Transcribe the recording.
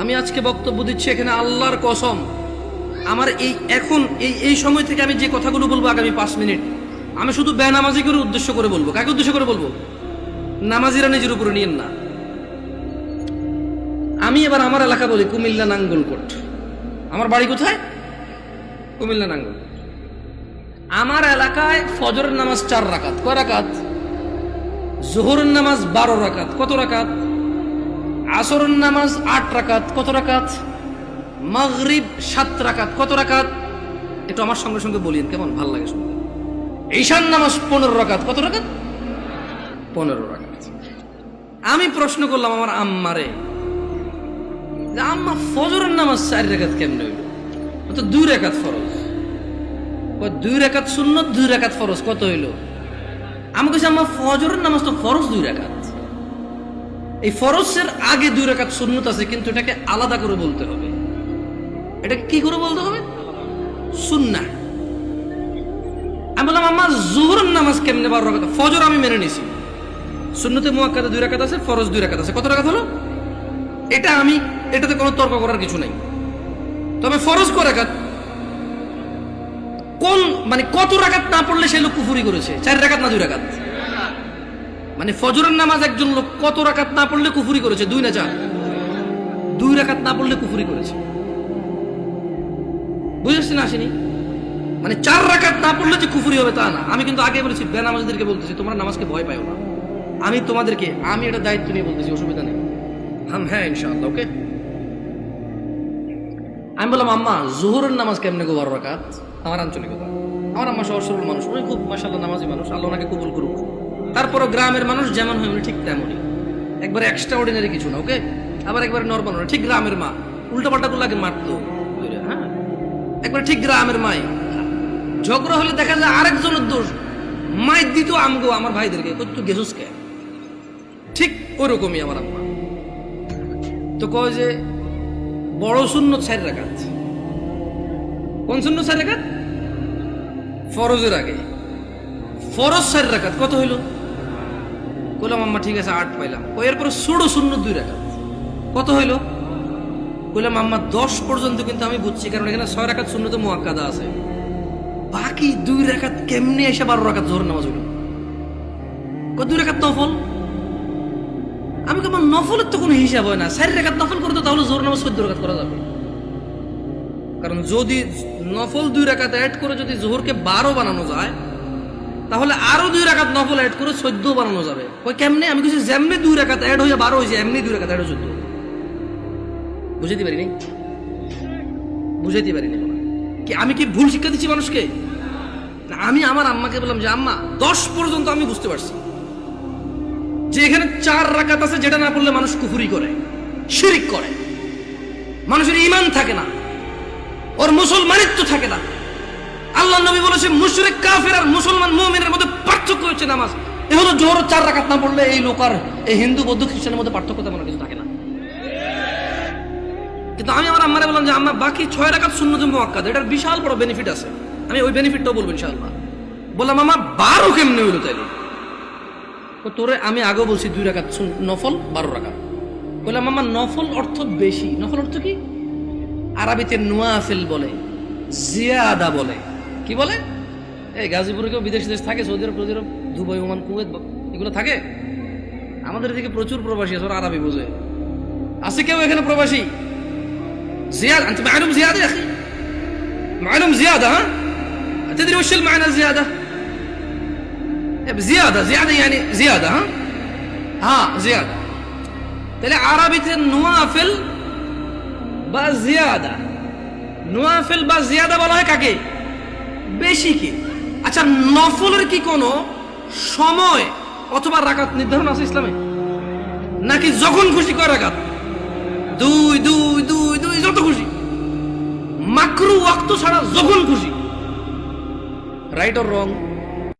আমি আজকে বক্তব্য দিচ্ছি এখানে আল্লাহর কসম। আমার এই এখন, এই এই সময় থেকে আমি যে কথাগুলো বলব আগামী পাঁচ মিনিট, আমি শুধু বেনামাজি করে উদ্দেশ্য করে বলব। কাকে উদ্দেশ্য করে বলব? নামাজিরা নিজের উপরে নিয়েন না। আমি এবার আমার এলাকা বলি কুমিল্লা নাঙ্গলকোট। আমার বাড়ি কোথায়? কুমিল্লা নাঙ্গল আমার এলাকায় ফজরের নামাজ চার রাকাত। কয় রাকাত? জোহরের নামাজ বারো রাকাত। কত রাকাত? আসরের নামাজ আট রাকাত, কত রাকাত? মাগরিব সাত রাকাত, কত রাকাত? একটু আমার সঙ্গে সঙ্গে বলিন কেমন? ভালো লাগে শুনতে। ঈশান নামাজ পনেরো রাকাত, কত রাকাত? পনেরো রাকাত। আমি প্রশ্ন করলাম আমার আম্মারে আম্মা, ফজরের নামাজ চার রেখাত কেমনে হইল? তো দুই রেখাত ফরজ। দুই রেখাত শূন্য দুই রেখাত ফরজ, কত হইল? আমি কইছি, আম্মা, ফজরের নামাজ তো ফরজ দুই রেখাত এই ফরজের আগে দুই রেখাত সুন্নত আছে, কিন্তু এটাকে আলাদা করে বলতে হবে। এটা কি করে বলতে হবে? সুন্না আমি বললাম আমার জোহরের নামাজ কেমনে বারো রাখাত ফজর আমি মেনে নিছি। সুন্নতে মুয়াক্কাদে দুই রাখাত আছে, ফরজ দুই রাখাত আছে। কত রাখাত হলো? এটা আমি, এটাতে কোনো তর্ক করার কিছু নাই। তবে ফরজ কয় রাকাত? কোন মানে কত রাখাত না পড়লে সে লোক কুফুরি করেছে? চার রাকাত না দুই রাকাত? মানে ফজরের নামাজ একজন লোক কত রাকাত না পড়লে কুফুরি করেছে? দুই না চার। দুই রাকাত না পড়লে কুফুরি করেছে। বুঝেছেন আসেনি? মানে চার রাকাত না পড়লে যে কুফুরি হবে তা না। আমি কিন্তু আগে বলেছি, বেনামাজদেরকে বলতেছি, তোমরা নামাজকে ভয় পাও না। আমি তোমাদেরকে, আমি এটা দায়িত্ব নিয়ে বলতেছি, অসুবিধা নেই। হাম হ্যাঁ ইনশাআল্লাহ, ওকে? আমি বললাম, আম্মা, জোহরের নামাজ কেমনে গো বারো রাকাত? আমার আঞ্চলিকতা আমার আম্মা সহজ সরল মানুষ, উনি খুব মাসাল্লাহ নামাজি মানুষ, আল্লাহ ওনাকে কবুল করুক। তারপরও গ্রামের মানুষ যেমন হয় উনি ঠিক তেমনই। একবার এক্সট্রা অর্ডিনারি কিছু না ওকে আবার একবার নর্মাল ঠিক গ্রামের মা। উল্টা পাল্টা গুলো আগে মারতো। হ্যাঁ? একবারে ঠিক গ্রামের মাই। ঝগড়া হলে দেখা যায় আরেকজনের দোষ। মাই দিত আমগো আমার ভাইদেরকে কত গেছুস কে? ঠিক ওরকমই আমার আম্মা তো কয় যে, বড় শূন্য চার রাখাত কোন শূন্য চার রাখাত ফরজের আগে। ফরজ চার রাখাত কত হইল? কইলাম, আম্মা, ঠিক আছে, আট পাইলাম। ও এরপরে ষোলো শূন্য দুই রাখাত কত হইল? কইলাম, আম্মা, দশ পর্যন্ত কিন্তু আমি বুঝছি, কারণ এখানে ছয় রাখাত শূন্য তো মোয়াক্কাদা আছে। বাকি দুই রাখাত কেমনে এসে বারো রাখাত জোর নামাজ হইল? দুই রাখাত নফল? আমি কেমন নফলের তো কোনো হিসাব হয় না। চারি রেখাত নফল করতে তাহলে জোর নামাজ চোদ্দ রেখাত করা যাবে। কারণ যদি নফল দুই রেখাত অ্যাড করে যদি জোহরকে বারো বানানো যায় তাহলে আরও দুই রেখাত নফল অ্যাড করে চোদ্দ বানানো যাবে। ওই কেমনে? আমি কিছু যেমনি দুই রেখাত অ্যাড হয়ে বারো হয়েছে এমনি দুই রেখাত অ্যাড চোদ্দ বুঝাইতে পারিনি? বুঝাইতে পারিনি কি, আমি কি ভুল শিক্ষা দিচ্ছি মানুষকে? আমি আমার আম্মাকে বললাম যে, আম্মা, দশ পর্যন্ত আমি বুঝতে পারছি। যে এখানে চার রাকাত আছে, যেটা না পড়লে মানুষ কুফুরি করে, শিরিক করে। মানুষের ইমান থাকে না। ওর মুসলমানিত্ব থাকে না। নবী বলেছে মুশরিক, কাফের আর মুসলমান মুমিনের মধ্যে পার্থক্য হচ্ছে নামাজ। এ হলো জোহর চার রাকাত না পড়লে এই লোক আর এই হিন্দু বৌদ্ধ খ্রিস্টানের মধ্যে পার্থক্য তেমন কিছু থাকে না। কিন্তু আমি আমার আম্মারে বললাম যে, আম্মা, বাকি ছয় রাকাত শূন্য যে মোয়াক্কাদ এটার বিশাল বড় বেনিফিট আছে। আমি ওই বেনিফিটটাও বলব ইনশাআল্লাহ। বললাম আমা বারো কেমনে হইল তাইলে? তোরে আমি আগে বলছি দুই শুন- নফল, বারো রাকাত। বললাম আমার নফল অর্থ বেশি। নফল অর্থ কি? আরবিতে নোয়াফিল বলে, জিয়াদা বলে। কি বলে এই গাজীপুরে কেউ বিদেশ দেশ থাকে Saudi Arab Saudi Arab Dubai Oman Kuwait বা- এগুলো থাকে আমাদের এদিকে প্রচুর প্রবাসী আছে ওরা আরবি বোঝে আছে কেউ এখানে প্রবাসী জিয়াদ انت معلوم زياده يا اخي معلوم زياده ها تدري وش المعنى الزياده زياده زياده يعني زياده ها ها زياده তাহলে আরবিতে নোয়াফিল বা জিয়াদা নোয়াফিল বা জিয়াদা বলা হয় কাকে বেশি কি? আচ্ছা নফলের কি কোনো সময় অথবা রাকাত নির্ধারণ আছে ইসলামে? নাকি যখন খুশি কয় রাকাত দুই দুই দুই দুই, যত খুশি। মাকরু ওয়াক্ত ছাড়া যখন খুশি। Right or wrong